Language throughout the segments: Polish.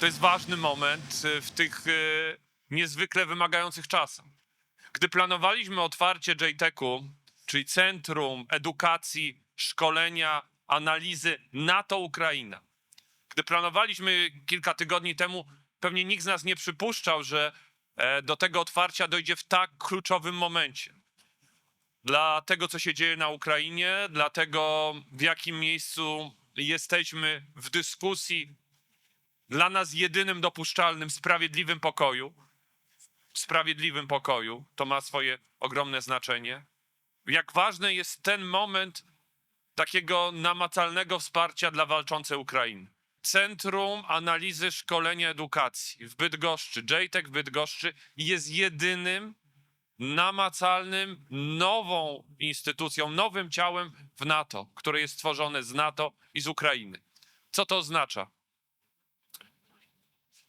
To jest ważny moment y, w tych y, niezwykle wymagających czasach. Gdy planowaliśmy otwarcie JTEC-u, czyli Centrum Edukacji, Szkolenia, Analizy NATO-Ukraina, gdy planowaliśmy kilka tygodni temu, pewnie nikt z nas nie przypuszczał, że e, do tego otwarcia dojdzie w tak kluczowym momencie. Dla tego, co się dzieje na Ukrainie, dla tego, w jakim miejscu jesteśmy w dyskusji dla nas jedynym dopuszczalnym, sprawiedliwym pokoju, sprawiedliwym pokoju, to ma swoje ogromne znaczenie. Jak ważny jest ten moment takiego namacalnego wsparcia dla walczącej Ukrainy. Centrum Analizy Szkolenia Edukacji w Bydgoszczy, JTEC w Bydgoszczy jest jedynym namacalnym, nową instytucją, nowym ciałem w NATO, które jest stworzone z NATO i z Ukrainy. Co to oznacza?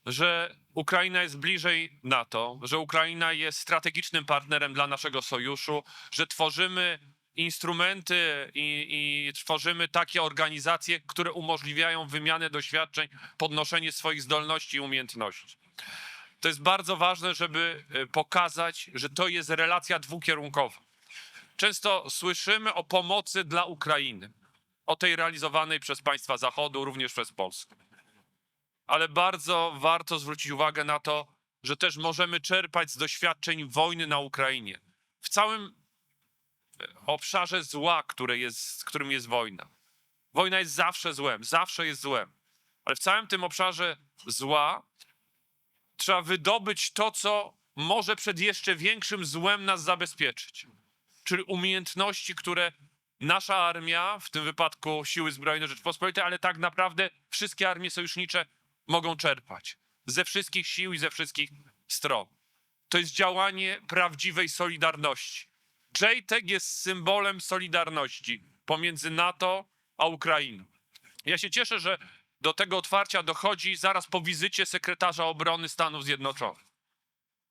Że Ukraina jest bliżej NATO, że Ukraina jest strategicznym partnerem dla naszego sojuszu, że tworzymy instrumenty i, i tworzymy takie organizacje, które umożliwiają wymianę doświadczeń, podnoszenie swoich zdolności i umiejętności. To jest bardzo ważne, żeby e, pokazać, że to jest relacja dwukierunkowa. Często słyszymy o pomocy dla Ukrainy, o tej realizowanej przez państwa Zachodu, również przez Polskę ale bardzo warto zwrócić uwagę na to, że też możemy czerpać z doświadczeń wojny na Ukrainie. W całym e, obszarze zła, które jest, którym jest wojna. Wojna jest zawsze złem, zawsze jest złem. Ale w całym tym obszarze zła trzeba wydobyć to, co może przed jeszcze większym złem nas zabezpieczyć. Czyli umiejętności, które nasza armia, w tym wypadku Siły Zbrojne Rzeczpospolitej, ale tak naprawdę wszystkie armie sojusznicze mogą czerpać ze wszystkich sił i ze wszystkich stron. To jest działanie prawdziwej solidarności. JTEC jest symbolem solidarności pomiędzy NATO a Ukrainą. Ja się cieszę, że do tego otwarcia dochodzi zaraz po wizycie sekretarza obrony Stanów Zjednoczonych,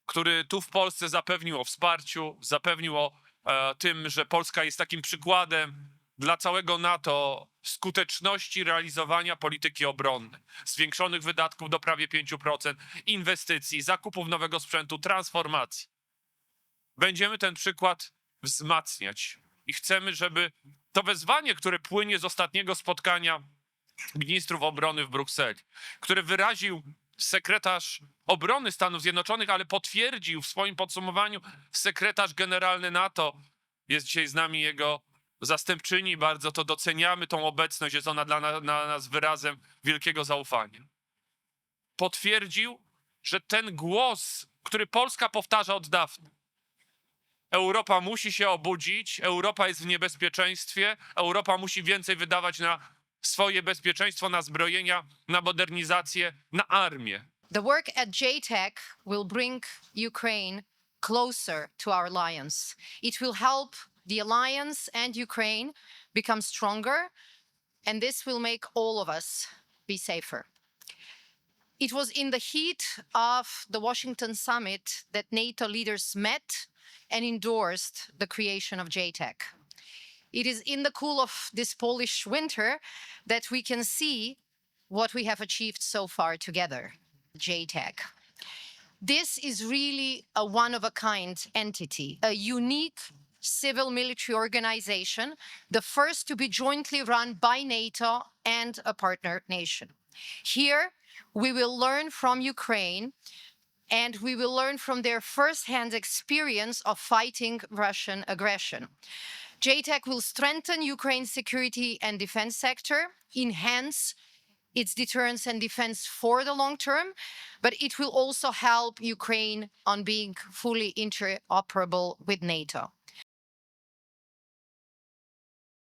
który tu w Polsce zapewnił o wsparciu, zapewnił o e, tym, że Polska jest takim przykładem dla całego NATO skuteczności realizowania polityki obronnej, zwiększonych wydatków do prawie 5%, inwestycji, zakupów nowego sprzętu, transformacji. Będziemy ten przykład wzmacniać i chcemy, żeby to wezwanie, które płynie z ostatniego spotkania ministrów obrony w Brukseli, które wyraził sekretarz obrony Stanów Zjednoczonych, ale potwierdził w swoim podsumowaniu sekretarz generalny NATO, jest dzisiaj z nami jego zastępczyni, bardzo to doceniamy, tą obecność, jest ona dla na, na nas wyrazem wielkiego zaufania. Potwierdził, że ten głos, który Polska powtarza od dawna, Europa musi się obudzić, Europa jest w niebezpieczeństwie, Europa musi więcej wydawać na swoje bezpieczeństwo, na zbrojenia, na modernizację, na armię. The work at JTEC will bring Ukraine closer to our alliance. It will help the alliance and Ukraine become stronger, and this will make all of us be safer. It was in the heat of the Washington summit that NATO leaders met and endorsed the creation of JTEC. It is in the cool of this Polish winter that we can see what we have achieved so far together. JTEC. This is really a one of a kind entity, a unique civil military organization, the first to be jointly run by NATO and a partner nation. Here, we will learn from Ukraine and we will learn from their firsthand experience of fighting Russian aggression. JTEC will strengthen Ukraine's security and defense sector, enhance its deterrence and defense for the long term, but it will also help Ukraine on being fully interoperable with NATO.